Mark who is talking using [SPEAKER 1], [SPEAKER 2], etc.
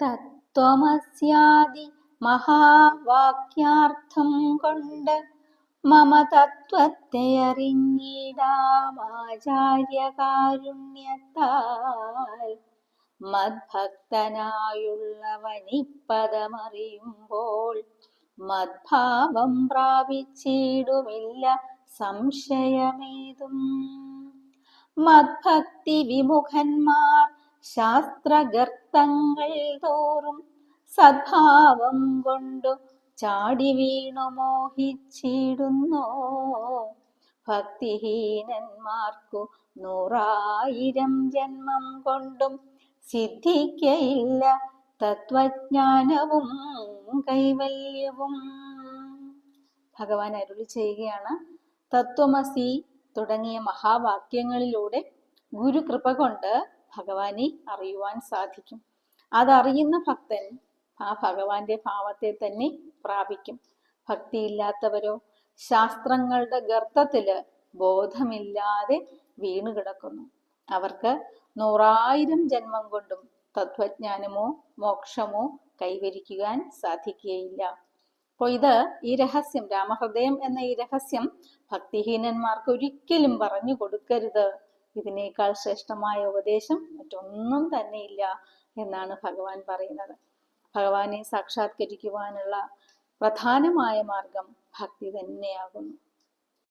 [SPEAKER 1] തത്വമസ്യാദി മഹാവാക്യാർത്ഥം കൊണ്ട് മമ തത്വത്തെ അറിഞ്ഞിടാമാചാര്യകാരുണ്യത്താൽ മദ്ഭക്തനായുള്ളവനിപ്പതമറിയുമ്പോൾ മദ്ഭാവം പ്രാപിച്ചിടുമില്ല സംശയമേതും. മദ്ഭക്തി വിമുഖന്മാർ ശാസ്ത്രഗർത്തങ്ങൾ തോറും സദ്ഭാവം കൊണ്ടു ചാടി വീണു മോഹിച്ചിടുന്നു. ഭക്തിഹീനന്മാർക്കു നൂറായിരം ജന്മം കൊണ്ടും സിദ്ധിക്കയില്ല തത്വജ്ഞാനവും കൈവല്യവും. ഭഗവാൻ അരുളി ചെയ്യുകയാണ് തത്വമസി തുടങ്ങിയ മഹാവാക്യങ്ങളിലൂടെ ഗുരു കൃപ കൊണ്ട് ഭഗവാനെ അറിയുവാൻ സാധിക്കും. അതറിയുന്ന ഭക്തൻ ആ ഭഗവാന്റെ ഭാവത്തെ തന്നെ പ്രാപിക്കും. ഭക്തിയില്ലാത്തവരോ ശാസ്ത്രങ്ങളുടെ ഗർത്തത്തിൽ ബോധമില്ലാതെ വീണു കിടക്കുന്നു. അവർക്ക് നൂറായിരം ജന്മം കൊണ്ടും തത്വജ്ഞാനമോ മോക്ഷമോ കൈവരിക്കുവാൻ സാധിക്കുകയില്ല. അപ്പോൾ ഇത് ഈ രഹസ്യം രാമഹൃദയം എന്ന ഈ രഹസ്യം ഭക്തിഹീനന്മാർക്ക് ഒരിക്കലും പറഞ്ഞു കൊടുക്കരുത്. ഇതിനേക്കാൾ ശ്രേഷ്ഠമായ ഉപദേശം മറ്റൊന്നും തന്നെയില്ല എന്നാണ് ഭഗവാൻ പറയുന്നത്. ഭഗവാനെ സാക്ഷാത്കരിക്കുവാനുള്ള പ്രധാനമായ മാർഗം ഭക്തി തന്നെയാകുന്നു.